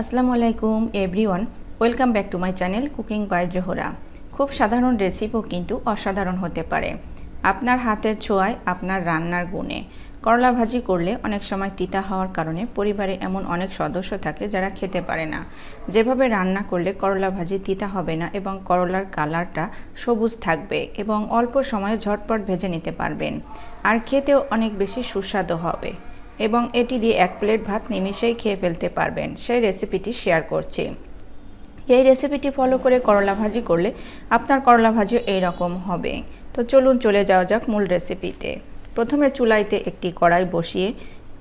আসসালামু আলাইকুম everyone welcome back to my channel cooking by Zohra খুব সাধারণ রেসিপিও কিন্তু অসাধারণ হতে পারে। আপনার হাতের ছোঁয়ায়, আপনার রান্নার গুণে। করলা ভাজি করলে অনেক সময় তিতা হওয়ার কারণে পরিবারে এমন অনেক সদস্য থাকে যারা খেতে পারে না। যেভাবে রান্না করলে করলা ভাজি তিতা হবে না এবং করলার কালারটা সবুজ থাকবে এবং অল্প সময়ে ঝটপট ভেজে নিতে পারবেন। আর খেতেও অনেক বেশি সুস্বাদু হবে। এবং এটি দিয়ে এক প্লেট ভাত নিমিশেই খেয়ে ফেলতে পারবেন। সেই রেসিপিটি শেয়ার করছি। এই রেসিপিটি ফলো করে করলা ভাজি করলে আপনার করলা ভাজিও এইরকম হবে। তো চলুন চলে যাওয়া যাক মূল রেসিপিতে। প্রথমে চুলাইতে একটি কড়াই বসিয়ে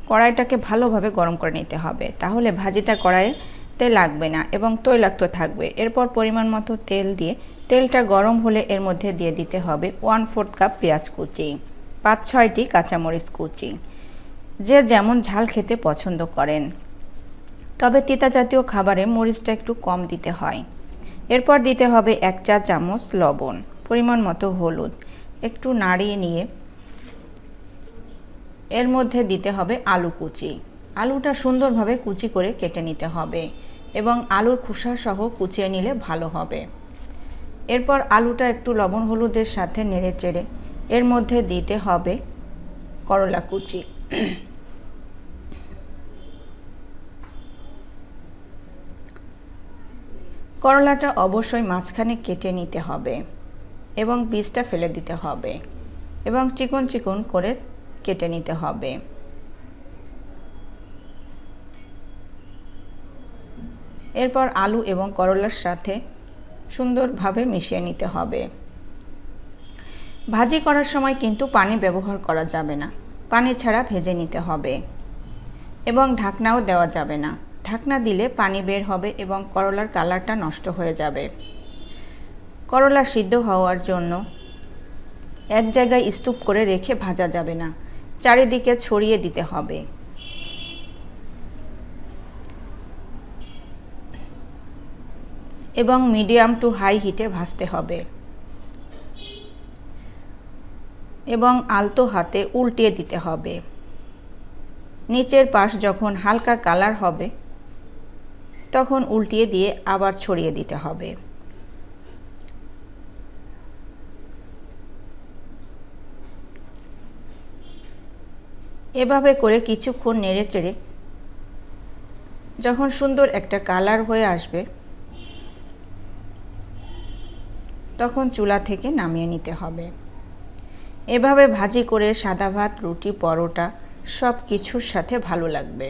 কড়াইটাকে ভালোভাবে গরম করে নিতে হবে। তাহলে ভাজিটা কড়াইতে লাগবে না এবং তৈলাক্ত থাকবে। এরপর পরিমাণ মতো তেল দিয়ে তেলটা গরম হলে এর মধ্যে দিয়ে দিতে হবে ওয়ান ফোর্থ কাপ পেঁয়াজ কুচি, পাঁচ ছয়টি কাঁচামরিচ কুচি। যে যেমন ঝাল খেতে পছন্দ করেন। তবে তিতা জাতীয় খাবারে মরিচটা একটু কম দিতে হয়। এরপর দিতে হবে এক চা চামচ লবণ, পরিমাণ মতো হলুদ, একটু নাড়িয়ে নিয়ে। এর মধ্যে দিতে হবে আলু কুচি। আলুটা সুন্দরভাবে কুচি করে কেটে নিতে হবে এবং আলুর খোসা সহ কুচিয়ে নিলে ভালো হবে। এরপর আলুটা একটু লবণ হলুদের সাথে নেড়ে চেড়ে এর মধ্যে দিতে হবে করলা কুচি। করলাটা অবশ্যই মাঝখানে কেটে নিতে হবে এবং বীজটা ফেলে দিতে হবে এবং চিকন চিকন করে কেটে নিতে হবে। এরপর আলু এবং করলার সাথে সুন্দরভাবে মিশিয়ে নিতে হবে। ভাজি করার সময় কিন্তু পানি ব্যবহার করা যাবে না। পানি ছাড়া ভেজে নিতে হবে এবং ঢাকনাও দেওয়া যাবে না। ঢাকনা দিলে পানি বের হবে এবং করলার কালারটা নষ্ট হয়ে যাবে। করলা সিদ্ধ হওয়ার জন্য এক জায়গায় স্তূপ করে রেখে ভাজা যাবে না, চারিদিকে ছড়িয়ে দিতে হবে। এবং মিডিয়াম টু হাই হিটে ভাজতে হবে। এবং আলতো হাতে উল্টিয়ে দিতে হবে। নিচের পাশ যখন হালকা কালার হবে তখন উল্টিয়ে দিয়ে আবার ছড়িয়ে দিতে হবে। এভাবে করে কিছুক্ষণ নেড়ে চেড়ে যখন সুন্দর একটা কালার হয়ে আসবে, তখন চুলা থেকে নামিয়ে নিতে হবে। এভাবে ভাজি করে সাদা ভাত, রুটি, পরোটা সব কিছুর সাথে ভালো লাগবে।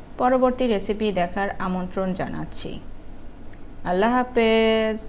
পরবর্তী রেসিপি দেখার আমন্ত্রণ জানাচ্ছি। আল্লাহ হাফেজ।